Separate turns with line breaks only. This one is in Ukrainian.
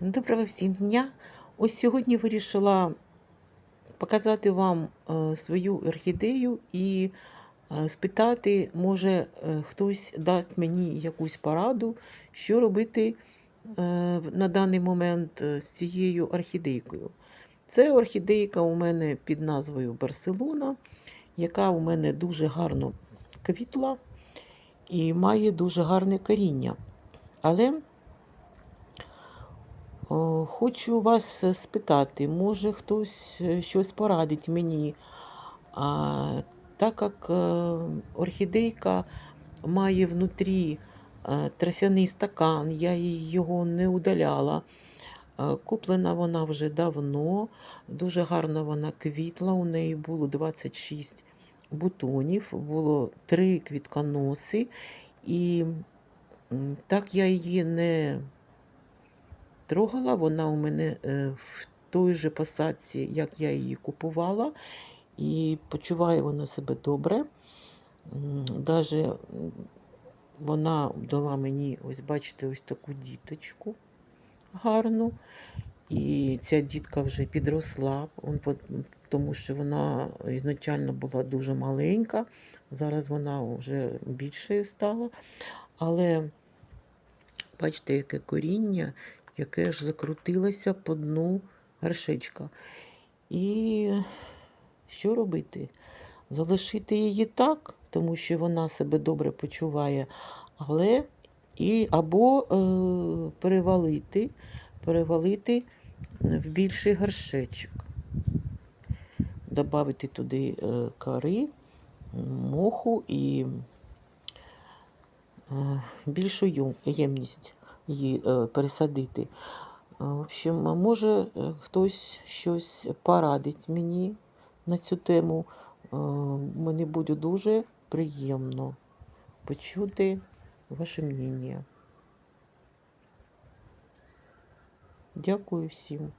Доброго всім дня! Ось сьогодні вирішила показати вам е, свою орхідею і е, спитати, може е, хтось дасть мені якусь пораду, що робити на даний момент з цією орхідейкою. Це орхідейка у мене під назвою Барселона, яка у мене дуже гарно квітла і має дуже гарне коріння. Але Хочу вас е, спитати, може хтось е, щось порадить мені. А, так як е, орхідейка має внутрі е, трофяний стакан, я його не удаляла. Е, Куплена вона вже давно, дуже гарно вона квітла. У неї було 26 бутонів, було 3 квітконоси. І так я її не трогала. Вона у мене е, в той же посадці, як я її купувала, і почуває вона себе добре. Даже вона дала мені, ось бачите, ось таку діточку гарну. І ця дітка вже підросла, тому що вона ізначально була дуже маленька. Зараз вона вже більшою стала. Але бачите, яке коріння, яке ж закрутилося по дну горшечка. І що робити? Залишити її так, тому що вона себе добре почуває, але і або е, перевалити, перевалити в більший горшечок. Добавити туди е, кори, моху і е, більшу ємність її е, пересадити. В общем, може е, хтось щось порадить мені на цю тему. Мені буде дуже приємно почути ваше мнення. Дякую всім.